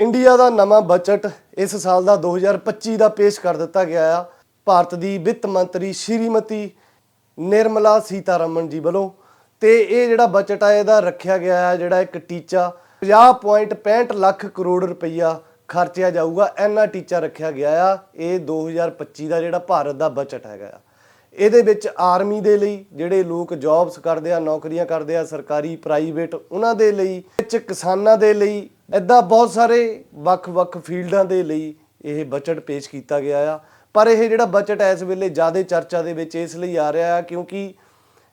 India ਦਾ ਨਵਾਂ budget ਇਸ ਸਾਲ ਦਾ 2025 ਦਾ ਪੇਸ਼ ਕਰ ਦਿੱਤਾ ਗਿਆ ਆ। ਭਾਰਤ ਦੀ ਵਿੱਤ ਮੰਤਰੀ ਸ਼੍ਰੀਮਤੀ ਨਿਰਮਲਾ ਸੀਤਾਰਮਨ ਜੀ ਵੱਲੋਂ ਤੇ ਇਹ ਜਿਹੜਾ ਬਜਟ ਆ, ਇਹਦਾ ਰੱਖਿਆ ਗਿਆ ਆ, ਜਿਹੜਾ ਇੱਕ ਟੀਚਾ 50.65 ਲੱਖ ਕਰੋੜ ਰੁਪਈਆ ਖਰਚਿਆ ਜਾਊਗਾ, ਇੰਨਾ ਟੀਚਾ ਰੱਖਿਆ ਗਿਆ ਆ। ਇਹ 2025 ਦਾ ਜਿਹੜਾ ਭਾਰਤ ਦਾ ਬਜਟ ਹੈਗਾ ਆ। ਇਹਦੇ ਵਿੱਚ ਆਰਮੀ ਦੇ ਲਈ ਜਿਹੜੇ ਲੋਕ ਜੌਬਸ ਕਰਦੇ ਆ, ਨੌਕਰੀਆਂ ਕਰਦੇ ਆ, ਸਰਕਾਰੀ, ਪ੍ਰਾਈਵੇਟ, ਉਹਨਾਂ ਦੇ ਲਈ, ਵਿੱਚ ਕਿਸਾਨਾਂ ਦੇ ਲਈ ਇਦਾਂ ਬਹੁਤ ਸਾਰੇ ਵੱਖ-ਵੱਖ ਫੀਲਡਾਂ ਦੇ ਲਈ ਇਹ ਬਜਟ ਪੇਸ਼ ਕੀਤਾ ਗਿਆ ਆ। ਪਰ ਇਹ ਜਿਹੜਾ ਬਜਟ ਇਸ ਵੇਲੇ ਜ਼ਿਆਦਾ ਚਰਚਾ ਦੇ ਵਿੱਚ ਇਸ ਲਈ ਆ ਰਿਹਾ ਆ ਕਿਉਂਕਿ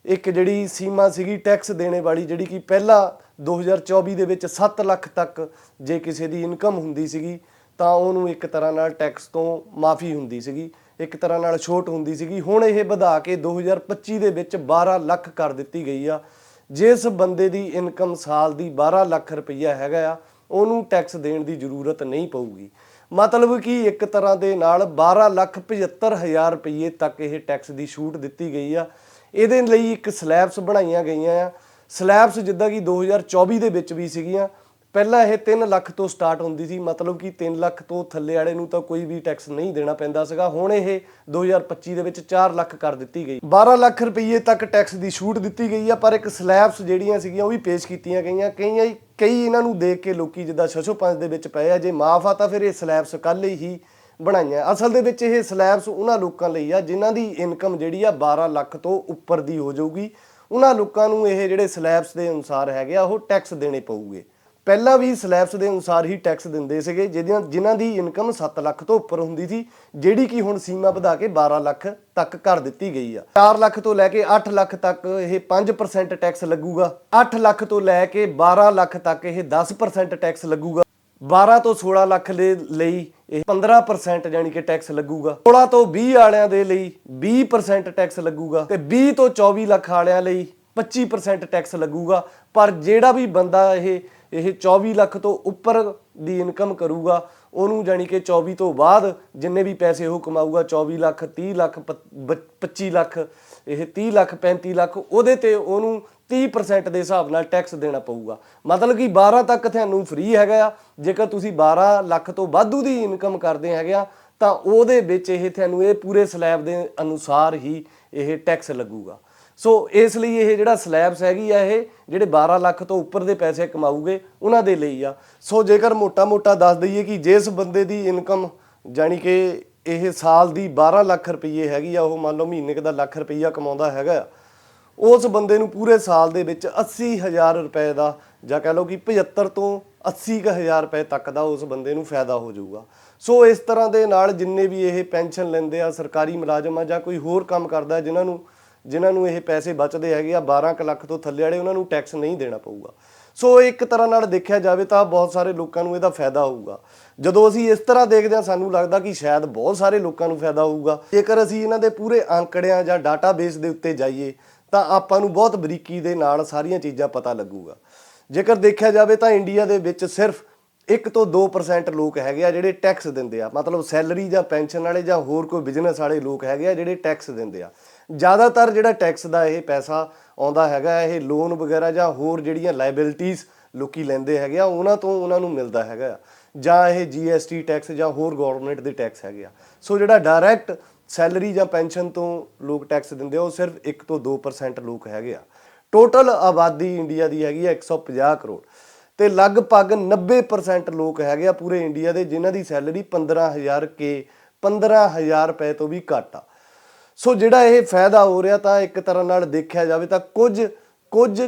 ਇੱਕ ਜਿਹੜੀ ਸੀਮਾ ਸੀਗੀ ਟੈਕਸ ਦੇਣੇ ਵਾਲੀ ਜਿਹੜੀ ਕਿ ਪਹਿਲਾਂ 2024 ਦੇ ਵਿੱਚ 7 ਲੱਖ ਤੱਕ ਜੇ ਕਿਸੇ ਦੀ ਇਨਕਮ ਹੁੰਦੀ ਸੀਗੀ ਤਾਂ ਉਹਨੂੰ ਇੱਕ ਤਰ੍ਹਾਂ ਨਾਲ ਟੈਕਸ ਤੋਂ ਮਾਫੀ ਹੁੰਦੀ ਸੀਗੀ, ਇੱਕ ਤਰ੍ਹਾਂ ਨਾਲ ਛੋਟ ਹੁੰਦੀ ਸੀਗੀ। ਹੁਣ ਇਹ ਵਧਾ ਕੇ 2025 ਦੇ ਵਿੱਚ 12 ਲੱਖ ਕਰ ਦਿੱਤੀ ਗਈ ਆ। ਜਿਸ ਬੰਦੇ ਦੀ ਇਨਕਮ ਸਾਲ ਦੀ 12 ਲੱਖ ਰੁਪਈਆ ਹੈਗਾ ਆ ਉਹਨੂੰ ਟੈਕਸ ਦੇਣ ਦੀ ਜ਼ਰੂਰਤ ਨਹੀਂ ਪਊਗੀ। ਮਤਲਬ ਕਿ ਇੱਕ ਤਰ੍ਹਾਂ ਦੇ ਨਾਲ 12 ਲੱਖ 75 ਹਜ਼ਾਰ ਰੁਪਏ ਤੱਕ ਇਹ ਟੈਕਸ ਦੀ ਛੂਟ ਦਿੱਤੀ ਗਈ ਆ। ਇਹਦੇ ਲਈ ਇੱਕ ਸਲੈਬਸ ਬਣਾਈਆਂ ਗਈਆਂ ਆ। ਸਲੈਬਸ ਜਿੱਦਾਂ ਕਿ 2024 ਦੇ ਵਿੱਚ ਵੀ ਸੀਗੀਆਂ। ਪਹਿਲਾਂ ਇਹ 3 ਲੱਖ ਤੋਂ ਸਟਾਰਟ ਹੁੰਦੀ ਸੀ, ਮਤਲਬ ਕਿ 3 ਲੱਖ ਤੋਂ ਥੱਲੇ ਵਾਲੇ ਨੂੰ ਤਾਂ ਕੋਈ ਵੀ ਟੈਕਸ ਨਹੀਂ ਦੇਣਾ ਪੈਂਦਾ ਸੀਗਾ। ਹੁਣ ਇਹ 2025 ਦੇ ਵਿੱਚ 4 ਲੱਖ ਕਰ ਦਿੱਤੀ ਗਈ। 12 ਲੱਖ ਰੁਪਏ ਤੱਕ ਟੈਕਸ ਦੀ ਛੂਟ ਦਿੱਤੀ ਗਈ ਆ, ਪਰ ਇੱਕ ਸਲੈਬਸ ਜਿਹੜੀਆਂ ਸੀਗੀਆਂ ਉਹ ਵੀ ਪੇਸ਼ ਕੀਤੀਆਂ ਗਈਆਂ। ਕਈਆਂ ਕਈ ਇਹਨਾਂ ਨੂੰ ਦੇਖ ਕੇ ਲੋਕੀ ਜਿੱਦਾਂ 605 ਦੇ ਵਿੱਚ ਪਏ ਆ, ਜੇ ਮਾਫ ਆ ਤਾਂ ਫਿਰ ਇਹ ਸਲੈਬਸ ਕੱਲ ਹੀ ਬਣਾਈਆਂ। ਅਸਲ ਦੇ ਵਿੱਚ ਇਹ ਸਲੈਬਸ ਉਹਨਾਂ ਲੋਕਾਂ ਲਈ ਆ, ਜਿਨ੍ਹਾਂ ਦੀ ਇਨਕਮ ਜਿਹੜੀ ਆ 12 ਲੱਖ ਤੋਂ ਉੱਪਰ ਦੀ ਹੋ ਜਾਊਗੀ। ਉਹਨਾਂ ਲੋਕਾਂ ਨੂੰ ਇਹ ਜਿਹੜੇ ਸਲੈਬਸ ਦੇ ਅਨੁਸਾਰ ਹੈਗੇ ਆ, ਉਹ ਟੈਕਸ ਦੇਣੇ ਪਊਗੇ। ਪਹਿਲਾਂ ਵੀ ਸਲੈਬਸ ਦੇ ਅਨੁਸਾਰ ਹੀ ਟੈਕਸ ਦਿੰਦੇ ਸੀਗੇ, ਜਿਹਦੀਆਂ ਜਿਨ੍ਹਾਂ ਦੀ ਇਨਕਮ 7 ਲੱਖ ਤੋਂ ਉੱਪਰ ਹੁੰਦੀ ਸੀ, ਜਿਹੜੀ ਕਿ ਹੁਣ ਸੀਮਾ ਵਧਾ ਕੇ 12 ਲੱਖ ਤੱਕ ਕਰ ਦਿੱਤੀ ਗਈ ਆ। 4 ਲੱਖ ਤੋਂ ਲੈ ਕੇ 8 ਲੱਖ ਤੱਕ ਇਹ 5% ਟੈਕਸ ਲੱਗੂਗਾ। 8 ਲੱਖ ਤੋਂ ਲੈ ਕੇ 12 ਲੱਖ ਤੱਕ ਇਹ 10% ਟੈਕਸ ਲੱਗੂਗਾ। 12 ਤੋਂ 16 ਲੱਖ ਦੇ ਲਈ ਇਹ 15% ਯਾਨੀ ਕਿ ਟੈਕਸ ਲੱਗੂਗਾ। 16 ਤੋਂ 20 ਵਾਲਿਆਂ ਦੇ ਲਈ 20% ਟੈਕਸ ਲੱਗੂਗਾ ਤੇ 20 ਤੋਂ 24 ਲੱਖ ਵਾਲਿਆਂ ਲਈ 25% ਟੈਕਸ ਲੱਗੂਗਾ। ਪਰ ਜਿਹੜਾ ਵੀ ਬੰਦਾ ਇਹ ਇਹ 24 ਲੱਖ ਤੋਂ ਉੱਪਰ ਦੀ ਇਨਕਮ ਕਰੂਗਾ। ਉਹਨੂੰ ਜਾਨੀ ਕਿ 24 ਤੋਂ ਬਾਅਦ ਜਿੰਨੇ ਵੀ ਪੈਸੇ ਉਹ ਕਮਾਊਗਾ 24 ਲੱਖ 30 ਲੱਖ, ਪ- 25 ਲੱਖ, ਇਹ 30 ਲੱਖ 35 ਲੱਖ, ਉਹਦੇ ਤੇ ਉਹਨੂੰ 30% ਦੇ ਹਿਸਾਬ ਨਾਲ ਟੈਕਸ ਦੇਣਾ ਪਊਗਾ। ਮਤਲਬ ਕਿ 12 ਤੱਕ ਤੁਹਾਨੂੰ ਫ੍ਰੀ ਹੈਗਾ ਆ। ਜੇਕਰ ਤੁਸੀਂ 12 ਲੱਖ ਤੋਂ ਵਾਧੂ ਦੀ ਇਨਕਮ ਕਰਦੇ ਹੈਗੇ ਆ, ਤਾਂ ਉਹਦੇ ਵਿੱਚ ਇਹ ਤੁਹਾਨੂੰ ਇਹ ਪੂਰੇ ਸਲੈਬ ਦੇ ਅਨੁਸਾਰ ਹੀ ਇਹ ਟੈਕਸ ਲੱਗੂਗਾ। ਸੋ ਇਸ ਲਈ ਇਹ ਜਿਹੜਾ ਸਲੈਬਸ ਹੈਗੀ ਆ ਇਹ ਜਿਹੜੇ 12 ਲੱਖ ਤੋਂ ਉੱਪਰ ਦੇ ਪੈਸੇ ਕਮਾਊਗੇ ਉਹਨਾਂ ਦੇ ਲਈ ਆ। ਸੋ ਜੇਕਰ ਮੋਟਾ-ਮੋਟਾ ਦੱਸ ਦਈਏ ਕਿ ਜਿਸ ਬੰਦੇ ਦੀ ਇਨਕਮ ਜਾਨੀ ਕਿ ਇਹ ਸਾਲ ਦੀ 12 ਲੱਖ ਰੁਪਏ ਹੈਗੀ ਆ ਉਹ ਮੰਨ ਲਓ ਮਹੀਨੇ ਕੁ ਦਾ ਲੱਖ ਰੁਪਈਆ ਕਮਾਉਂਦਾ ਹੈਗਾ ਆ, ਉਸ ਬੰਦੇ ਨੂੰ ਪੂਰੇ ਸਾਲ ਦੇ ਵਿੱਚ 80000 ਰੁਪਏ ਦਾ ਜਾਂ ਕਹ ਲਓ ਕਿ 75 ਤੋਂ 80000 ਰੁਪਏ ਤੱਕ ਦਾ ਉਸ ਬੰਦੇ ਨੂੰ ਫਾਇਦਾ ਹੋ ਜਾਊਗਾ। ਸੋ ਇਸ ਤਰ੍ਹਾਂ ਦੇ ਨਾਲ ਜਿੰਨੇ ਵੀ ਇਹ ਪੈਨਸ਼ਨ ਲੈਂਦੇ ਆ ਸਰਕਾਰੀ ਮੁਲਾਜ਼ਮ ਆ ਜਾਂ ਕੋਈ ਹੋਰ ਕੰਮ ਕਰਦਾ ਜਿਨ੍ਹਾਂ ਨੂੰ ਜਿਨ੍ਹਾਂ ਨੂੰ ਇਹ ਪੈਸੇ ਬਚਦੇ ਹੈਗੇ ਆ 12 ਕੁ ਲੱਖ ਤੋਂ ਥੱਲੇ ਵਾਲੇ ਉਹਨਾਂ ਨੂੰ ਟੈਕਸ ਨਹੀਂ ਦੇਣਾ ਪਊਗਾ। ਸੋ ਇੱਕ ਤਰ੍ਹਾਂ ਨਾਲ ਦੇਖਿਆ ਜਾਵੇ ਤਾਂ ਬਹੁਤ ਸਾਰੇ ਲੋਕਾਂ ਨੂੰ ਇਹਦਾ ਫਾਇਦਾ ਹੋਊਗਾ। ਜਦੋਂ ਅਸੀਂ ਇਸ ਤਰ੍ਹਾਂ ਦੇਖਦੇ ਹਾਂ, ਸਾਨੂੰ ਲੱਗਦਾ ਕਿ ਸ਼ਾਇਦ ਬਹੁਤ ਸਾਰੇ ਲੋਕਾਂ ਨੂੰ ਫਾਇਦਾ ਹੋਊਗਾ। ਜੇਕਰ ਅਸੀਂ ਇਹਨਾਂ ਦੇ ਪੂਰੇ ਅੰਕੜਿਆਂ ਜਾਂ ਡਾਟਾਬੇਸ ਦੇ ਉੱਤੇ ਜਾਈਏ, ਤਾਂ ਆਪਾਂ ਨੂੰ ਬਹੁਤ ਬਰੀਕੀ ਦੇ ਨਾਲ ਸਾਰੀਆਂ ਚੀਜ਼ਾਂ ਪਤਾ ਲੱਗੂਗਾ। ਜੇਕਰ ਦੇਖਿਆ ਜਾਵੇ ਤਾਂ ਇੰਡੀਆ ਦੇ ਵਿੱਚ ਸਿਰਫ 1 ਤੋਂ 2% ਲੋਕ ਹੈਗੇ ਆ ਜਿਹੜੇ ਟੈਕਸ ਦਿੰਦੇ ਆ। ਮਤਲਬ ਸੈਲਰੀ ਜਾਂ ਪੈਨਸ਼ਨ ਵਾਲੇ ਜਾਂ ਹੋਰ ਕੋਈ ਬਿਜ਼ਨਸ ਵਾਲੇ ਲੋਕ ਹੈਗੇ ਆ ਜਿਹੜੇ ਟੈਕਸ ਦਿੰਦੇ ਆ। ਜ਼ਿਆਦਾਤਰ ਜਿਹੜਾ ਟੈਕਸ ਦਾ ਇਹ ਪੈਸਾ ਆਉਂਦਾ ਹੈਗਾ, ਇਹ ਲੋਨ ਵਗੈਰਾ ਜਾਂ ਹੋਰ ਜਿਹੜੀਆਂ ਲਾਇਬਿਲਿਟੀਆਂ ਲੋਕੀ ਲੈਂਦੇ ਹੈਗੇ ਆ, ਉਹਨਾਂ ਤੋਂ ਉਹਨਾਂ ਨੂੰ ਮਿਲਦਾ ਹੈਗਾ ਆ। ਜਾਂ ਇਹ GST ਟੈਕਸ ਜਾਂ ਹੋਰ ਗਵਰਨਮੈਂਟ ਦੇ ਟੈਕਸ ਹੈਗੇ ਆ। ਸੋ ਜਿਹੜਾ ਡਾਇਰੈਕਟ ਸੈਲਰੀ ਜਾਂ ਪੈਨਸ਼ਨ ਤੋਂ ਲੋਕ ਟੈਕਸ ਦਿੰਦੇ ਆ, ਉਹ ਸਿਰਫ 1 ਤੋਂ 2% ਲੋਕ ਹੈਗੇ ਆ। ਟੋਟਲ ਆਬਾਦੀ ਇੰਡੀਆ ਦੀ ਹੈਗੀ ਆ 150 ਕਰੋੜ। ਤੇ ਲਗਭਗ 90% ਲੋਕ ਹੈਗੇ ਆ ਪੂਰੇ ਇੰਡੀਆ ਦੇ, ਜਿਨ੍ਹਾਂ ਦੀ ਸੈਲਰੀ 15000 ਕੇ 15000 ਰੁਪਏ ਤੋਂ ਵੀ ਘੱਟ ਆ। ਸੋ ਜਿਹੜਾ ਇਹ ਫਾਇਦਾ ਹੋ ਰਿਹਾ ਤਾਂ ਇੱਕ ਤਰ੍ਹਾਂ ਨਾਲ ਦੇਖਿਆ ਜਾਵੇ ਤਾਂ ਕੁਝ ਕੁਝ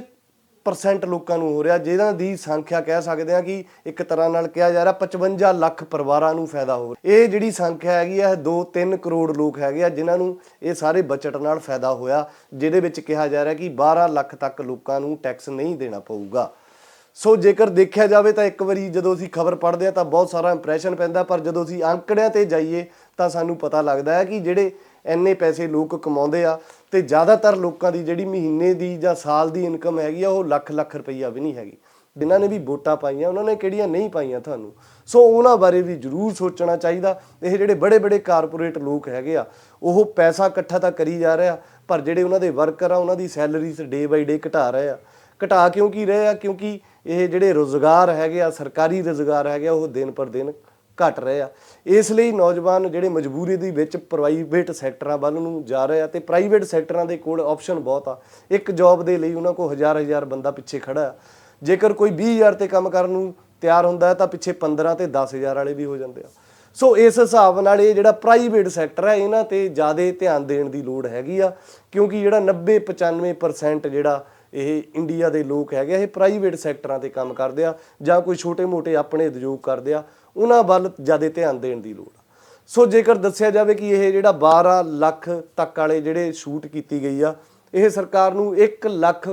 ਪਰਸੈਂਟ ਲੋਕਾਂ ਨੂੰ ਹੋ ਰਿਹਾ, ਜਿਹਨਾਂ ਦੀ ਸੰਖਿਆ ਕਹਿ ਸਕਦੇ ਆ ਕਿ ਇੱਕ ਤਰ੍ਹਾਂ ਨਾਲ ਕਿਹਾ ਜਾ ਰਿਹਾ 55 ਲੱਖ ਪਰਿਵਾਰਾਂ ਨੂੰ ਫਾਇਦਾ ਹੋ ਰਿਹਾ। ਇਹ ਜਿਹੜੀ ਸੰਖਿਆ ਹੈਗੀ ਆ 2-3 ਕਰੋੜ ਲੋਕ ਹੈਗੇ ਆ, ਜਿਨ੍ਹਾਂ ਨੂੰ ਇਹ ਸਾਰੇ ਬਜਟ ਨਾਲ ਫਾਇਦਾ ਹੋਇਆ, ਜਿਹਦੇ ਵਿੱਚ ਕਿਹਾ ਜਾ ਰਿਹਾ ਕਿ 12 ਲੱਖ ਤੱਕ ਲੋਕਾਂ ਨੂੰ ਟੈਕਸ ਨਹੀਂ ਦੇਣਾ ਪਊਗਾ। ਸੋ ਜੇਕਰ ਦੇਖਿਆ ਜਾਵੇ ਤਾਂ ਇੱਕ ਵਾਰੀ ਜਦੋਂ ਅਸੀਂ ਖਬਰ ਪੜ੍ਹਦੇ ਆ ਤਾਂ ਬਹੁਤ ਸਾਰਾ ਇੰਪ੍ਰੈਸ਼ਨ ਪੈਂਦਾ, ਪਰ ਜਦੋਂ ਅਸੀਂ ਅੰਕੜਿਆਂ ਤੇ ਜਾਈਏ ਤਾਂ ਸਾਨੂੰ ਪਤਾ ਲੱਗਦਾ ਹੈ ਕਿ ਜਿਹੜੇ ਇੰਨੇ ਪੈਸੇ ਲੋਕ ਕਮਾਉਂਦੇ ਆ ਤੇ ਜ਼ਿਆਦਾਤਰ ਲੋਕਾਂ ਦੀ ਜਿਹੜੀ ਮਹੀਨੇ ਦੀ ਜਾਂ ਸਾਲ ਦੀ ਇਨਕਮ ਹੈਗੀ ਆ, ਉਹ ਲੱਖ ਲੱਖ ਰੁਪਈਆ ਵੀ ਨਹੀਂ ਹੈਗੀ। ਜਿਨ੍ਹਾਂ ਨੇ ਵੀ ਵੋਟਾਂ ਪਾਈਆਂ, ਉਹਨਾਂ ਨੇ ਕਿਹੜੀਆਂ ਨਹੀਂ ਪਾਈਆਂ ਤੁਹਾਨੂੰ। ਸੋ ਉਹਨਾਂ ਬਾਰੇ ਵੀ ਜ਼ਰੂਰ ਸੋਚਣਾ ਚਾਹੀਦਾ। ਇਹ ਜਿਹੜੇ ਬੜੇ ਬੜੇ ਕਾਰਪੋਰੇਟ ਲੋਕ ਹੈਗੇ ਆ, ਉਹ ਪੈਸਾ ਇਕੱਠਾ ਤਾਂ ਕਰੀ ਜਾ ਰਿਹਾ ਪਰ ਜਿਹੜੇ ਉਹਨਾਂ ਦੇ ਵਰਕਰ ਆ, ਉਹਨਾਂ ਦੀ ਸੈਲਰੀਜ਼ ਡੇ ਬਾਈ ਡੇ ਘਟਾ ਰਹੇ ਆ। ਘਟਾ ਕਿਉਂ ਕੀ ਰਹੇ ਆ? ਕਿਉਂਕਿ ਇਹ ਜਿਹੜੇ ਰੋਜ਼ਗਾਰ ਹੈਗੇ ਆ, ਸਰਕਾਰੀ ਰੋਜ਼ਗਾਰ ਹੈਗੇ ਆ, ਉਹ ਦਿਨ ਪਰ ਦਿਨ ਘਟ ਰਹੇ ਆ। ਇਸ ਲਈ ਨੌਜਵਾਨ ਜਿਹੜੇ ਮਜਬੂਰੀ ਦੇ ਵਿੱਚ ਪ੍ਰਾਈਵੇਟ ਸੈਕਟਰਾਂ ਵੱਲ ਨੂੰ ਜਾ ਰਹੇ ਆ ਤੇ ਪ੍ਰਾਈਵੇਟ ਸੈਕਟਰਾਂ ਦੇ ਕੋਲ ਆਪਸ਼ਨ ਬਹੁਤ ਆ। ਇੱਕ ਜੌਬ ਦੇ ਲਈ ਉਹਨਾਂ ਕੋਲ ਹਜ਼ਾਰ ਹਜ਼ਾਰ ਬੰਦਾ ਪਿੱਛੇ ਖੜਾ ਆ। ਜੇਕਰ ਕੋਈ 20000 ਤੇ ਕੰਮ ਕਰਨ ਨੂੰ ਤਿਆਰ ਹੁੰਦਾ ਤਾਂ ਪਿੱਛੇ 15 ਤੇ 10000 ਵਾਲੇ ਵੀ ਹੋ ਜਾਂਦੇ ਆ। ਸੋ ਇਸ ਹਿਸਾਬ ਨਾਲ ਇਹ ਜਿਹੜਾ ਪ੍ਰਾਈਵੇਟ ਸੈਕਟਰ ਹੈ ਇਹਨਾਂ ਤੇ ਜ਼ਿਆਦਾ ਧਿਆਨ ਦੇਣ ਦੀ ਲੋੜ ਹੈਗੀ ਆ ਕਿਉਂਕਿ ਜਿਹੜਾ 90 95% ਜਿਹੜਾ ਇਹ ਇੰਡੀਆ ਦੇ ਲੋਕ ਹੈਗੇ ਆ, ਇਹ ਪ੍ਰਾਈਵੇਟ ਸੈਕਟਰਾਂ ਤੇ ਕੰਮ ਕਰਦੇ ਆ ਜਾਂ ਕੋਈ ਛੋਟੇ-ਮੋਟੇ ਆਪਣੇ ਉਦਯੋਗ ਕਰਦੇ ਆ। ਉਹਨਾਂ ਵੱਲ ਜ਼ਿਆਦਾ ਧਿਆਨ ਦੇਣ ਦੀ ਲੋੜ ਆ। ਸੋ ਜੇਕਰ ਦੱਸਿਆ ਜਾਵੇ ਕਿ ਇਹ ਜਿਹੜਾ 12 ਲੱਖ ਤੱਕ ਵਾਲੇ ਜਿਹੜੇ ਸ਼ੂਟ ਕੀਤੀ ਗਈ ਆ, ਇਹ ਸਰਕਾਰ ਨੂੰ 1 ਲੱਖ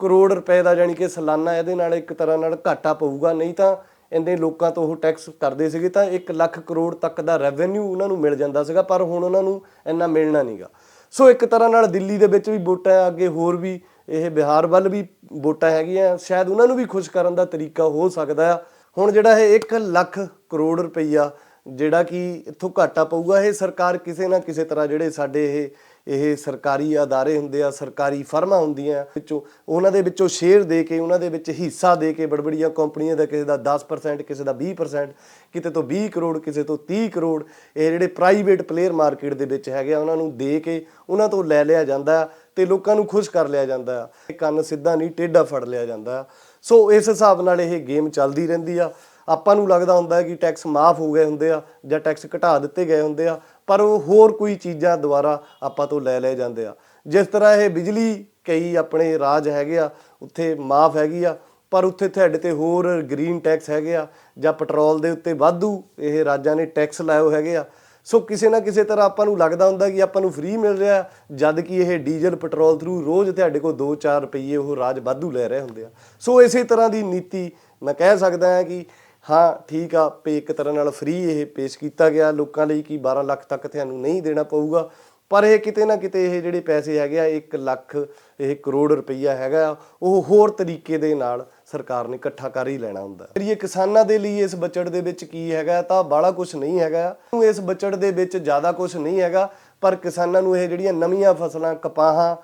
ਕਰੋੜ ਰੁਪਏ ਦਾ ਜਾਨੀ ਕਿ ਸਾਲਾਨਾ ਇਹਦੇ ਨਾਲ ਇੱਕ ਤਰ੍ਹਾਂ ਨਾਲ ਘਾਟਾ ਪਊਗਾ। ਨਹੀਂ ਤਾਂ ਇੰਨੇ ਲੋਕਾਂ ਤੋਂ ਉਹ ਟੈਕਸ ਕਰਦੇ ਸੀਗੇ ਤਾਂ 1 ਲੱਖ ਕਰੋੜ ਤੱਕ ਦਾ ਰੈਵਨਿਊ ਉਹਨਾਂ ਨੂੰ ਮਿਲ ਜਾਂਦਾ ਸੀਗਾ, ਪਰ ਹੁਣ ਉਹਨਾਂ ਨੂੰ ਇੰਨਾ ਮਿਲਣਾ ਨਹੀਂਗਾ ਸੋ ਇੱਕ ਤਰ੍ਹਾਂ ਨਾਲ ਦਿੱਲੀ ਦੇ ਵਿੱਚ ਵੀ ਵੋਟਾਂ ਅੱਗੇ ਹੋਰ ਵੀ ਇਹ ਬਿਹਾਰ ਵੱਲ ਵੀ ਵੋਟਾਂ ਹੈਗੀਆਂ। ਸ਼ਾਇਦ ਉਹਨਾਂ ਨੂੰ ਵੀ ਖੁਸ਼ ਕਰਨ ਦਾ ਤਰੀਕਾ ਹੋ ਸਕਦਾ ਆ। ਹੁਣ ਜਿਹੜਾ ਇਹ 1 ਲੱਖ ਕਰੋੜ ਰੁਪਈਆ ਜਿਹੜਾ ਕਿ ਇੱਥੋਂ ਘਾਟਾ ਪਊਗਾ, ਇਹ ਸਰਕਾਰ ਕਿਸੇ ਨਾ ਕਿਸੇ ਤਰ੍ਹਾਂ ਜਿਹੜੇ ਸਾਡੇ ਇਹ ਇਹ ਸਰਕਾਰੀ ਅਦਾਰੇ ਹੁੰਦੇ ਆ, ਸਰਕਾਰੀ ਫਰਮਾਂ ਹੁੰਦੀਆਂ ਵਿੱਚੋਂ, ਉਹਨਾਂ ਦੇ ਵਿੱਚੋਂ ਸ਼ੇਅਰ ਦੇ ਕੇ, ਉਹਨਾਂ ਦੇ ਵਿੱਚ ਹਿੱਸਾ ਦੇ ਕੇ ਬੜਬੜੀਆਂ ਕੰਪਨੀਆਂ ਦਾ ਕਿਸੇ ਦਾ 10% ਕਿਸੇ ਦਾ 20% ਕਿਤੇ ਤੋਂ 20 ਕਰੋੜ, ਕਿਸੇ ਤੋਂ 30 ਕਰੋੜ, ਇਹ ਜਿਹੜੇ ਪ੍ਰਾਈਵੇਟ ਪਲੇਅਰ ਮਾਰਕੀਟ ਦੇ ਵਿੱਚ ਹੈਗੇ ਆ, ਉਹਨਾਂ ਨੂੰ ਦੇ ਕੇ ਉਹਨਾਂ ਤੋਂ ਲੈ ਲਿਆ ਜਾਂਦਾ ਆ ਤੇ ਲੋਕਾਂ ਨੂੰ ਖੁਸ਼ ਕਰ ਲਿਆ ਜਾਂਦਾ। ਆ ਇਹ ਕੰਨ ਸਿੱਧਾ ਨਹੀਂ, ਟੇਢਾ ਫੜ ਲਿਆ ਜਾਂਦਾ। ਸੋ ਇਸ ਹਿਸਾਬ ਨਾਲ ਇਹ ਗੇਮ ਚੱਲਦੀ ਰਹਿੰਦੀ ਆ। ਆਪਾਂ ਨੂੰ ਲੱਗਦਾ ਹੁੰਦਾ ਹੈ ਕਿ ਟੈਕਸ ਮਾਫ ਹੋ ਗਏ ਹੁੰਦੇ ਆ ਜਾਂ ਟੈਕਸ ਘਟਾ ਦਿੱਤੇ ਗਏ ਹੁੰਦੇ ਆ, ਪਰ ਉਹ ਹੋਰ ਕੋਈ ਚੀਜ਼ਾਂ ਦੁਆਰਾ ਆਪਾਂ ਤੋਂ ਲੈ ਲਏ ਜਾਂਦੇ ਆ। ਜਿਸ ਤਰ੍ਹਾਂ ਇਹ ਬਿਜਲੀ ਕਈ ਆਪਣੇ ਰਾਜ ਹੈਗੇ ਆ, ਉੱਥੇ ਮਾਫ ਹੈਗੀ ਆ, ਪਰ ਉੱਥੇ ਤੁਹਾਡੇ ਤੇ ਹੋਰ ਗ੍ਰੀਨ ਟੈਕਸ ਹੈਗੇ ਆ ਜਾਂ ਪੈਟਰੋਲ ਦੇ ਉੱਤੇ ਵਾਧੂ ਇਹ ਰਾਜਾਂ ਨੇ ਟੈਕਸ ਲਾਇਓ ਹੈਗੇ ਆ ਸੋ ਕਿਸੇ ਨਾ ਕਿਸੇ ਤਰ੍ਹਾਂ ਆਪਾਂ ਨੂੰ ਲੱਗਦਾ ਹੁੰਦਾ ਕਿ ਆਪਾਂ ਨੂੰ ਫ੍ਰੀ ਮਿਲ ਰਿਹਾ ਜਦ ਕਿ ਇਹ ਡੀਜ਼ਲ ਪੈਟਰੋਲ ਥਰੂ ਰੋਜ਼ ਤੁਹਾਡੇ ਕੋਲ 2-4 ਰੁਪਏ ਉਹ ਰਾਜ ਵਾਧੂ ਲੈ ਰਹੇ ਹੁੰਦੇ ਆ। ਸੋ ਇਸੇ ਤਰ੍ਹਾਂ ਦੀ ਨੀਤੀ ਮੈਂ ਕਹਿ ਸਕਦਾ ਹਾਂ ਕਿ ਹਾਂ ਠੀਕ ਆ ਪੇ ਇੱਕ ਤਰ੍ਹਾਂ ਨਾਲ ਫ੍ਰੀ ਇਹ ਪੇਸ਼ ਕੀਤਾ ਗਿਆ। ਲੋਕਾਂ ਲਈ ਕਿ 12 ਲੱਖ ਤੱਕ ਤੁਹਾਨੂੰ ਨਹੀਂ ਦੇਣਾ ਪਊਗਾ ਪਰ ਇਹ ਕਿਤੇ ਨਾ ਕਿਤੇ ਇਹ ਜਿਹੜੇ ਪੈਸੇ ਹੈਗੇ ਆ 1 ਲੱਖ ਇਹ ਕਰੋੜ ਰੁਪਈਆ ਹੈਗਾ ਆ, ਉਹ ਹੋਰ ਤਰੀਕੇ ਦੇ ਨਾਲ ਸਰਕਾਰ ਨੇ ਇਕੱਠਾ ਕਰ ਹੀ ਲੈਣਾ ਹੁੰਦਾ। ਫਿਰ ਇਹ ਕਿਸਾਨਾਂ ਦੇ ਲਈ ਇਸ ਬਜਟ ਦੇ ਵਿੱਚ ਕੀ ਹੈਗਾ, ਤਾਂ ਬਾਲਾ ਕੁਝ ਨਹੀਂ ਹੈਗਾ। ਇਸ ਬਜਟ ਦੇ ਵਿੱਚ ਜ਼ਿਆਦਾ ਕੁਝ ਨਹੀਂ ਹੈਗਾ, ਪਰ ਕਿਸਾਨਾਂ ਨੂੰ ਇਹ ਜਿਹੜੀਆਂ ਨਵੀਆਂ ਫਸਲਾਂ ਕਪਾਹਾਂ,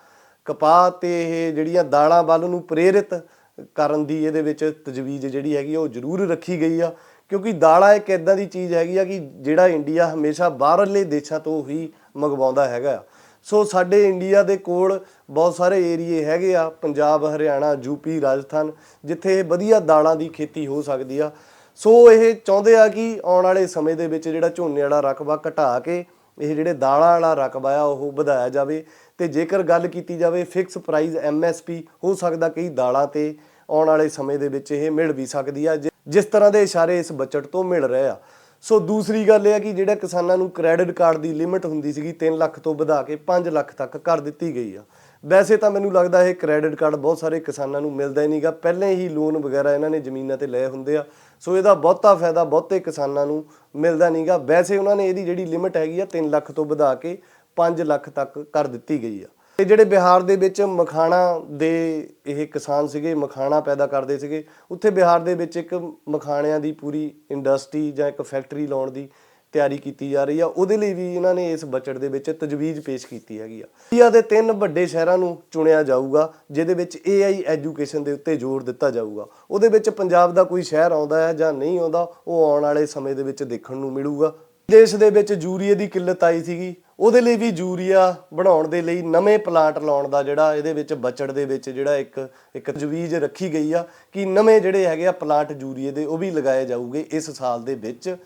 ਕਪਾਹ ਤੇ ਇਹ ਜਿਹੜੀਆਂ ਦਾਲਾਂ ਵੱਲ ਨੂੰ ਪ੍ਰੇਰਿਤ ਕਰਨ ਦੀ ਇਹਦੇ ਵਿੱਚ ਤਜਵੀਜ਼ ਜਿਹੜੀ ਹੈਗੀ ਆ, ਉਹ ਜ਼ਰੂਰ ਰੱਖੀ ਗਈ ਆ। ਕਿਉਂਕਿ ਦਾਲਾਂ ਇੱਕ ਇਦਾਂ ਦੀ ਚੀਜ਼ ਹੈਗੀ ਆ ਕਿ ਜਿਹੜਾ ਇੰਡੀਆ ਹਮੇਸ਼ਾ ਬਾਹਰਲੇ ਦੇਸ਼ਾਂ ਤੋਂ ਹੀ ਮੰਗਵਾਉਂਦਾ ਹੈਗਾ। ਆ। ਸੋ ਸਾਡੇ ਇੰਡੀਆ ਦੇ ਕੋਲ ਬਹੁਤ ਸਾਰੇ ਏਰੀਏ ਹੈਗੇ ਆ, ਪੰਜਾਬ, ਹਰਿਆਣਾ ਯੂਪੀ ਰਾਜਸਥਾਨ, ਜਿੱਥੇ ਇਹ ਵਧੀਆ ਦਾਲਾਂ ਦੀ ਖੇਤੀ ਹੋ ਸਕਦੀ ਆ। ਸੋ ਇਹ ਚਾਹੁੰਦੇ ਆ ਕਿ ਆਉਣ ਵਾਲੇ ਸਮੇਂ ਦੇ ਵਿੱਚ ਜਿਹੜਾ ਝੋਨੇ ਵਾਲਾ ਰਕਬਾ ਘਟਾ ਕੇ ਇਹ ਜਿਹੜੇ ਦਾਲਾਂ ਵਾਲਾ ਰਕਬਾ ਆ, ਉਹ ਵਧਾਇਆ ਜਾਵੇ। ਤੇ ਜੇਕਰ ਗੱਲ ਕੀਤੀ ਜਾਵੇ ਫਿਕਸ ਪ੍ਰਾਈਸ ਐਮਐਸਪੀ ਹੋ ਸਕਦਾ ਕਈ ਦਾਲਾਂ ਤੇ ਆਉਣ ਵਾਲੇ ਸਮੇਂ ਦੇ ਵਿੱਚ ਇਹ ਮਿਲ ਵੀ ਸਕਦੀ ਆ ਜਿਸ ਤਰ੍ਹਾਂ ਦੇ ਇਸ਼ਾਰੇ ਇਸ ਬਜਟ ਤੋਂ ਮਿਲ ਰਹੇ ਆ। ਸੋ ਦੂਸਰੀ ਗੱਲ ਇਹ ਆ ਕਿ ਜਿਹੜਾ ਕਿਸਾਨਾਂ ਨੂੰ ਕ੍ਰੈਡਿਟ ਕਾਰਡ ਦੀ ਲਿਮਿਟ ਹੁੰਦੀ ਸੀਗੀ 3 ਲੱਖ ਤੋਂ ਵਧਾ ਕੇ 5 ਲੱਖ ਤੱਕ ਕਰ ਦਿੱਤੀ ਗਈ ਆ। ਵੈਸੇ ਤਾਂ ਮੈਨੂੰ ਲੱਗਦਾ ਇਹ ਕ੍ਰੈਡਿਟ ਕਾਰਡ ਬਹੁਤ ਸਾਰੇ ਕਿਸਾਨਾਂ ਨੂੰ ਮਿਲਦਾ ਹੀ ਨਹੀਂਗਾ ਪਹਿਲਾਂ ਹੀ ਲੋਨ ਵਗੈਰਾ ਇਹਨਾਂ ਨੇ ਜ਼ਮੀਨਾਂ ਤੇ ਲਏ ਹੁੰਦੇ ਆ। ਸੋ ਇਹਦਾ ਬਹੁਤਾ ਫਾਇਦਾ ਬਹੁਤੇ ਕਿਸਾਨਾਂ ਨੂੰ ਮਿਲਦਾ ਨਹੀਂਗਾ ਵੈਸੇ ਉਹਨਾਂ ਨੇ ਇਹਦੀ ਜਿਹੜੀ ਲਿਮਿਟ ਹੈਗੀ ਆ 3 ਲੱਖ ਤੋਂ ਵਧਾ ਕੇ 5 ਲੱਖ ਤੱਕ ਕਰ ਦਿੱਤੀ ਗਈ ਆ। ਤੇ ਜਿਹੜੇ ਬਿਹਾਰ ਦੇ ਵਿੱਚ ਮਖਾਣਾ ਦੇ ਇਹ ਕਿਸਾਨ ਸੀਗੇ, ਮਖਾਣਾ ਪੈਦਾ ਕਰਦੇ ਸੀਗੇ, ਉੱਥੇ ਬਿਹਾਰ ਦੇ ਵਿੱਚ ਇੱਕ ਮਖਾਣਿਆਂ ਦੀ ਪੂਰੀ ਇੰਡਸਟਰੀ ਜਾਂ ਇੱਕ ਫੈਕਟਰੀ ਲਾਉਣ ਦੀ ਤਿਆਰੀ ਕੀਤੀ ਜਾ ਰਹੀ ਆ। ਉਹਦੇ ਲਈ ਵੀ ਇਹਨਾਂ ਨੇ ਇਸ ਬਜਟ ਦੇ ਵਿੱਚ ਤਜਵੀਜ਼ ਪੇਸ਼ ਕੀਤੀ ਹੈਗੀ ਆ। ਇੰਡੀਆ ਦੇ ਤਿੰਨ ਵੱਡੇ ਸ਼ਹਿਰਾਂ ਨੂੰ ਚੁਣਿਆ ਜਾਊਗਾ, ਜਿਹਦੇ ਵਿੱਚ AI ਐਜੂਕੇਸ਼ਨ ਦੇ ਉੱਤੇ ਜ਼ੋਰ ਦਿੱਤਾ ਜਾਊਗਾ। ਉਹਦੇ ਵਿੱਚ ਪੰਜਾਬ ਦਾ ਕੋਈ ਸ਼ਹਿਰ ਆਉਂਦਾ ਹੈ ਜਾਂ ਨਹੀਂ ਆਉਂਦਾ, ਉਹ ਆਉਣ ਵਾਲੇ ਸਮੇਂ ਦੇ ਵਿੱਚ ਦੇਖਣ ਨੂੰ ਮਿਲੂਗਾ। ਦੇਸ਼ ਦੇ ਵਿੱਚ ਯੂਰੀਏ ਦੀ ਕਿੱਲਤ ਆਈ ਸੀਗੀ। ਉਹਦੇ ਲਈ ਵੀ ਯੂਰੀਆ ਬਣਾਉਣ ਦੇ ਲਈ ਨਵੇਂ ਪਲਾਂਟ ਲਾਉਣ ਦਾ ਜਿਹੜਾ ਇਹਦੇ ਵਿੱਚ ਬਜਟ ਦੇ ਵਿੱਚ ਜਿਹੜਾ ਇੱਕ ਇੱਕ ਤਜਵੀਜ਼ ਰੱਖੀ ਗਈ ਆ ਕਿ ਨਵੇਂ ਜਿਹੜੇ ਹੈਗੇ ਆ ਪਲਾਂਟ ਯੂਰੀਏ ਦੇ ਉਹ ਵੀ ਲਗਾਏ ਜਾਊਗੇ ਇਸ ਸਾਲ ਦੇ ਵਿੱਚ।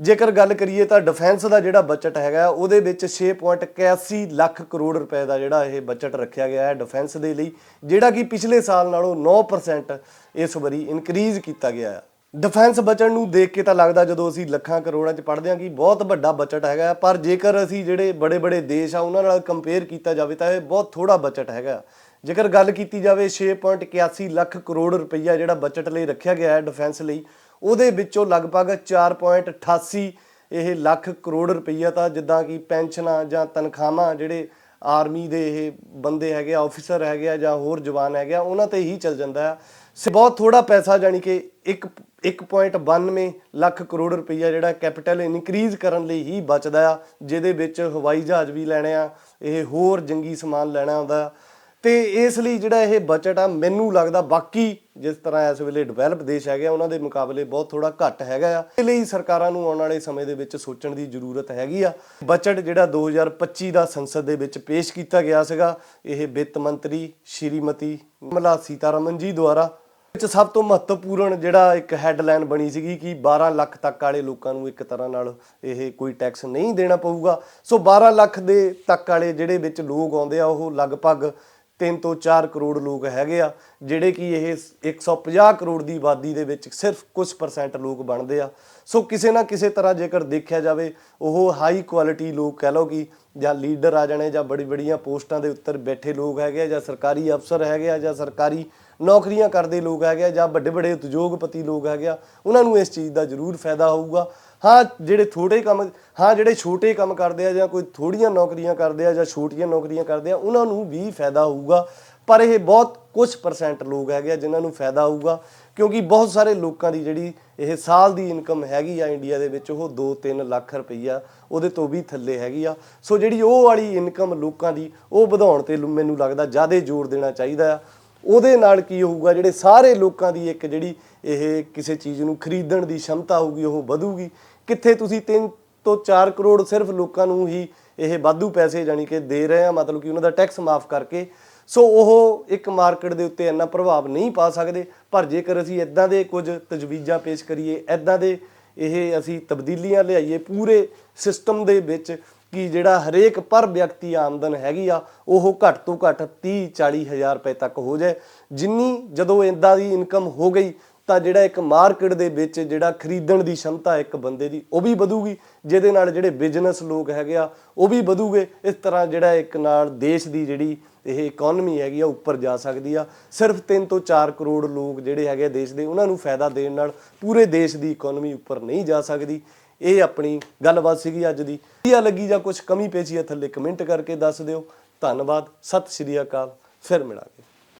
ਜੇਕਰ ਗੱਲ ਕਰੀਏ ਤਾਂ ਡਿਫੈਂਸ ਦਾ ਜਿਹੜਾ ਬਜਟ ਹੈਗਾ ਉਹਦੇ ਵਿੱਚ 6.81 ਲੱਖ ਕਰੋੜ ਰੁਪਏ ਦਾ ਜਿਹੜਾ ਇਹ ਬਜਟ ਰੱਖਿਆ ਗਿਆ ਹੈ ਡਿਫੈਂਸ ਦੇ ਲਈ, ਜਿਹੜਾ ਕਿ ਪਿਛਲੇ ਸਾਲ ਨਾਲੋਂ 9% ਇਸ ਵਾਰੀ ਇਨਕਰੀਜ਼ ਕੀਤਾ ਗਿਆ ਹੈ ਡਿਫੈਂਸ ਬਜਟ ਨੂੰ ਦੇਖ ਕੇ ਤਾਂ ਲੱਗਦਾ ਜਦੋਂ ਅਸੀਂ ਲੱਖਾਂ ਕਰੋੜਾਂ 'ਚ ਪੜ੍ਹਦੇ ਹਾਂ ਕਿ ਬਹੁਤ ਵੱਡਾ ਬਜਟ ਹੈਗਾ ਪਰ ਜੇਕਰ ਅਸੀਂ ਜਿਹੜੇ ਬੜੇ ਬੜੇ ਦੇਸ਼ ਆ, ਉਹਨਾਂ ਨਾਲ ਕੰਪੇਅਰ ਕੀਤਾ ਜਾਵੇ ਤਾਂ ਇਹ ਬਹੁਤ ਥੋੜਾ ਬਜਟ ਹੈਗਾ ਜੇਕਰ ਗੱਲ ਕੀਤੀ ਜਾਵੇ 6.81 ਲੱਖ ਕਰੋੜ ਰੁਪਈਆ ਜਿਹੜਾ ਬਜਟ ਲਈ ਰੱਖਿਆ ਗਿਆ ਹੈ ਡਿਫੈਂਸ ਲਈ, ਉਹਦੇ ਵਿੱਚੋਂ ਲਗਭਗ 4.88 ਇਹ ਲੱਖ ਕਰੋੜ ਰੁਪਈਆ ਤਾਂ ਜਿੱਦਾਂ ਕਿ ਪੈਨਸ਼ਨਾਂ ਜਾਂ ਤਨਖਾਹਾਂ ਜਿਹੜੇ ਆਰਮੀ ਦੇ ਇਹ ਬੰਦੇ ਹੈਗੇ ਆ ਆਫੀਸਰ ਹੈਗੇ ਆ ਜਾਂ ਹੋਰ ਜਵਾਨ ਹੈਗੇ ਆ, ਉਹਨਾਂ ਤੇ ਹੀ ਚੱਲ ਜਾਂਦਾ ਆ ਸ- ਬਹੁਤ ਥੋੜਾ ਪੈਸਾ ਜਾਨੀ ਕਿ 1 1.92 ਲੱਖ ਕਰੋੜ ਰੁਪਈਆ ਜਿਹੜਾ ਕੈਪੀਟਲ ਇਨਕਰੀਜ਼ ਕਰਨ ਲਈ ਹੀ ਬਚਦਾ ਆ, ਜਿਹਦੇ ਵਿੱਚ ਹਵਾਈ ਜਹਾਜ਼ ਵੀ ਲੈਣੇ ਆ, ਇਹ ਹੋਰ ਜੰਗੀ ਸਮਾਨ ਲੈਣਾ ਹੁੰਦਾ ਆ ਤੇ ਇਸ ਲਈ ਜਿਹੜਾ ਇਹ ਬਜਟ ਆ, ਮੈਨੂੰ ਲੱਗਦਾ ਬਾਕੀ ਜਿਸ ਤਰ੍ਹਾਂ ਇਸ ਵੇਲੇ ਡਿਵੈਲਪ ਦੇਸ਼ ਹੈਗੇ ਆ, ਉਹਨਾਂ ਦੇ ਮੁਕਾਬਲੇ ਬਹੁਤ ਥੋੜਾ ਘੱਟ ਹੈਗਾ ਆ। ਇਸ ਲਈ ਸਰਕਾਰਾਂ ਨੂੰ ਆਉਣ ਵਾਲੇ ਸਮੇਂ ਦੇ ਵਿੱਚ ਸੋਚਣ ਦੀ ਜ਼ਰੂਰਤ ਹੈਗੀ ਆ। ਬਜਟ ਜਿਹੜਾ 2025 ਦਾ ਸੰਸਦ ਦੇ ਵਿੱਚ ਪੇਸ਼ ਕੀਤਾ ਗਿਆ ਸੀਗਾ, ਇਹ ਵਿੱਤ ਮੰਤਰੀ ਸ਼੍ਰੀਮਤੀ ਨਿਰਮਲਾ ਸੀਤਾਰਮਨ ਜੀ ਦੁਆਰਾ ਵਿੱਚ ਸਭ ਤੋਂ ਮਹੱਤਵਪੂਰਨ ਜਿਹੜਾ ਇੱਕ ਹੈਡਲਾਈਨ ਬਣੀ ਸੀਗੀ ਕਿ 12 ਲੱਖ ਤੱਕ ਵਾਲੇ ਲੋਕਾਂ ਨੂੰ ਇੱਕ ਤਰ੍ਹਾਂ ਨਾਲ ਇਹ ਕੋਈ ਟੈਕਸ ਨਹੀਂ ਦੇਣਾ ਪਊਗਾ। ਸੋ 12 ਲੱਖ ਦੇ ਤੱਕ ਵਾਲੇ ਜਿਹੜੇ ਵਿੱਚ ਲੋਕ ਆਉਂਦੇ ਆ, ਉਹ ਲਗਭਗ 3 ਤੋਂ 4 ਕਰੋੜ ਲੋਕ ਹੈਗੇ ਆ, ਜਿਹੜੇ ਕਿ ਇਹ 150 ਕਰੋੜ ਦੀ ਆਬਾਦੀ ਦੇ ਵਿੱਚ ਸਿਰਫ ਕੁਝ ਪਰਸੈਂਟ ਲੋਕ ਬਣਦੇ ਆ। ਸੋ ਕਿਸੇ ਨਾ ਕਿਸੇ ਤਰ੍ਹਾਂ ਜੇਕਰ ਦੇਖਿਆ ਜਾਵੇ, ਉਹ ਹਾਈ ਕੁਆਲਿਟੀ ਲੋਕ ਕਹਿ ਲਓ ਕਿ ਜਾਂ ਲੀਡਰ ਆ ਜਾਣੇ ਜਾਂ ਬੜੀ ਬੜੀਆਂ ਪੋਸਟਾਂ ਦੇ ਉੱਤੇ ਬੈਠੇ ਲੋਕ ਹੈਗੇ ਆ ਜਾਂ ਸਰਕਾਰੀ ਅਫਸਰ ਹੈਗੇ ਆ ਜਾਂ ਸਰਕਾਰੀ ਨੌਕਰੀਆਂ ਕਰਦੇ ਲੋਕ ਹੈਗੇ ਆ ਜਾਂ ਵੱਡੇ ਵੱਡੇ ਉਦਯੋਗਪਤੀ ਲੋਕ ਹੈਗੇ ਆ, ਉਹਨਾਂ ਨੂੰ ਇਸ ਚੀਜ਼ ਦਾ ਜ਼ਰੂਰ ਫਾਇਦਾ ਹੋਊਗਾ। ਹਾਂ, ਜਿਹੜੇ ਥੋੜੇ ਕੰਮ, ਹਾਂ, ਜਿਹੜੇ ਛੋਟੇ ਕੰਮ ਕਰਦੇ ਆ ਜਾਂ ਕੋਈ ਥੋੜੀਆਂ ਨੌਕਰੀਆਂ ਕਰਦੇ ਆ ਜਾਂ ਛੋਟੀਆਂ ਨੌਕਰੀਆਂ ਕਰਦੇ ਆ, ਉਹਨਾਂ ਨੂੰ ਵੀ ਫਾਇਦਾ ਹੋਊਗਾ। ਪਰ ਇਹ ਬਹੁਤ ਕੁਝ ਪਰਸੈਂਟ ਲੋਕ ਹੈਗੇ ਆ ਜਿਨ੍ਹਾਂ ਨੂੰ ਫਾਇਦਾ ਹੋਊਗਾ, ਕਿਉਂਕਿ ਬਹੁਤ ਸਾਰੇ ਲੋਕਾਂ ਦੀ ਜਿਹੜੀ ਇਹ ਸਾਲ ਦੀ ਇਨਕਮ ਹੈਗੀ ਆ ਇੰਡੀਆ ਦੇ ਵਿੱਚ, ਉਹ 2-3 ਲੱਖ ਰੁਪਈਆ ਉਹਦੇ ਤੋਂ ਵੀ ਥੱਲੇ ਹੈਗੀ ਆ। ਸੋ ਜਿਹੜੀ ਉਹ ਵਾਲੀ ਇਨਕਮ ਲੋਕਾਂ ਦੀ, ਉਹ ਵਧਾਉਣ ਤੇ ਲੋ- ਮੈਨੂੰ ਲੱਗਦਾ ਜ਼ਿਆਦਾ ਜ਼ੋਰ ਦੇਣਾ ਚਾਹੀਦਾ ਆ। ਉਹਦੇ ਨਾਲ ਕੀ ਹੋਊਗਾ, ਜਿਹੜੇ ਸਾਰੇ ਲੋਕਾਂ ਦੀ ਇੱਕ ਜਿਹੜੀ ਇਹ ਕਿਸੇ ਚੀਜ਼ ਨੂੰ ਖਰੀਦਣ ਦੀ ਸ਼ਮਤਾ ਹੋਊਗੀ, ਉਹ ਵਧੂਗੀ। ਕਿੱਥੇ ਤੁਸੀਂ 3 ਤੋਂ 4 ਕਰੋੜ ਸਿਰਫ ਲੋਕਾਂ ਨੂੰ ਹੀ ਇਹ ਵਾਧੂ ਪੈਸੇ ਜਾਨੀ ਕਿ ਦੇ ਰਹੇ ਆ, ਮਤਲਬ ਕਿ ਉਹਨਾਂ ਦਾ ਟੈਕਸ ਮਾਫ ਕਰਕੇ। ਸੋ ਉਹ ਇੱਕ ਮਾਰਕੀਟ ਦੇ ਉੱਤੇ ਇੰਨਾ ਪ੍ਰਭਾਵ ਨਹੀਂ ਪਾ ਸਕਦੇ, ਪਰ ਜੇਕਰ ਅਸੀਂ ਇਦਾਂ ਦੇ ਕੁਝ ਤਜਵੀਜ਼ਾਂ ਪੇਸ਼ ਕਰੀਏ, ਇਦਾਂ ਦੇ ਇਹ ਅਸੀਂ ਤਬਦੀਲੀਆਂ ਲਿਆਈਏ ਪੂਰੇ ਸਿਸਟਮ ਦੇ ਵਿੱਚ ਕਿ ਜਿਹੜਾ ਹਰੇਕ ਪਰ ਵਿਅਕਤੀ ਆਮਦਨ ਹੈਗੀ ਆ, ਉਹ ਘੱਟ ਤੋਂ ਘੱਟ 30 40 ਹਜ਼ਾਰ ਰੁਪਏ ਤੱਕ ਹੋ ਜਾਏ। ਜਿੰਨੀ ਜਦੋਂ ਇੰਦਾ ਦੀ ਇਨਕਮ ਹੋ ਗਈ ਤਾਂ ਜਿਹੜਾ ਇੱਕ ਮਾਰਕੀਟ ਦੇ ਵਿੱਚ ਜਿਹੜਾ ਖਰੀਦਣ ਦੀ ਸ਼ਮਤਾ ਇੱਕ ਬੰਦੇ ਦੀ, ਉਹ ਵੀ ਵਧੂਗੀ। ਜਿਹਦੇ ਨਾਲ ਜਿਹੜੇ ਬਿਜ਼ਨਸ ਲੋਕ ਹੈਗੇ ਆ, ਉਹ ਵੀ ਵਧੂਗੇ। ਇਸ ਤਰ੍ਹਾਂ ਜਿਹੜਾ ਇੱਕ ਨਾਲ ਦੇਸ਼ ਦੀ ਜਿਹੜੀ ਇਹ ਇਕਨੋਮੀ ਹੈਗੀ ਆ ਉੱਪਰ ਜਾ ਸਕਦੀ ਆ। ਸਿਰਫ 3 ਤੋਂ 4 ਕਰੋੜ ਲੋਕ ਜਿਹੜੇ ਹੈਗੇ ਆ ਦੇਸ਼ ਦੇ, ਉਹਨਾਂ ਨੂੰ ਫਾਇਦਾ ਦੇਣ ਨਾਲ ਪੂਰੇ ਦੇਸ਼ ਦੀ ਇਕਨੋਮੀ ਉੱਪਰ ਨਹੀਂ ਜਾ ਸਕਦੀ। ਇਹ ਆਪਣੀ ਗੱਲਬਾਤ ਸੀਗੀ ਅੱਜ ਦੀ। ਵਧੀਆ ਲੱਗੀ ਜਾਂ ਕੁਝ ਕਮੀ ਪੇਚੀ ਆ, ਥੱਲੇ ਕਮੈਂਟ ਕਰਕੇ ਦੱਸ ਦਿਓ। ਧੰਨਵਾਦ, ਸਤਿ ਸ਼੍ਰੀ ਅਕਾਲ, ਫਿਰ ਮਿਲਾਂਗੇ।